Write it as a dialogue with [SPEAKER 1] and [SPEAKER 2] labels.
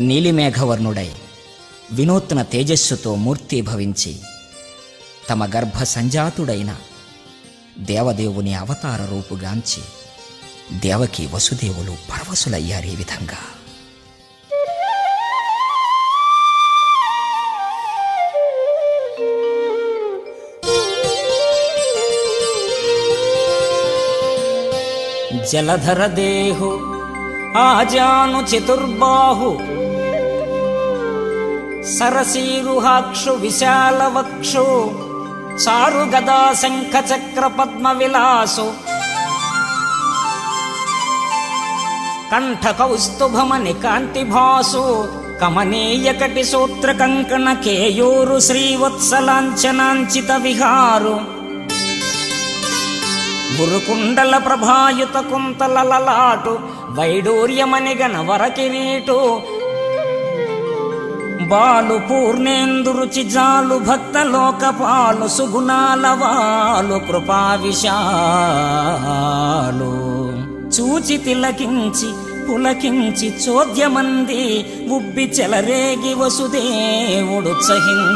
[SPEAKER 1] నీలిమేఘవర్ణుడై వినూత్న తేజస్సుతో మూర్తీభవించి తమ గర్భ సంజాతుడైన దేవదేవుని అవతార రూపుగాంచి దేవకి వసుదేవులు పరవశులయ్యారు ఈ విధంగా. జలధర దేహు ఆజాను చతుర్బాహు. సరసీరుహాక్షు విశాలవక్షు. చారుగదా శంఖ చక్ర పద్మ విలాసు. కంఠ కౌస్తుభమని కాంతి భాసు. కమనీయ కటి సూత్ర కంకణ కేయూరు శ్రీవత్సలాంఛనాంచిత విహారు. గురుకుండల ప్రభాయుత కుంతల లలాటు వైడూర్యమని కిరీటు బాలు పూర్ణేందు రుచి జాలు భక్త లోకపాలు సుగుణాల వాలు కృపా విశాలు. చూచి తిలకించి పులకించి చోద్యమంది ఉబ్బి చెలరేగి వసుదేవుడు చహించే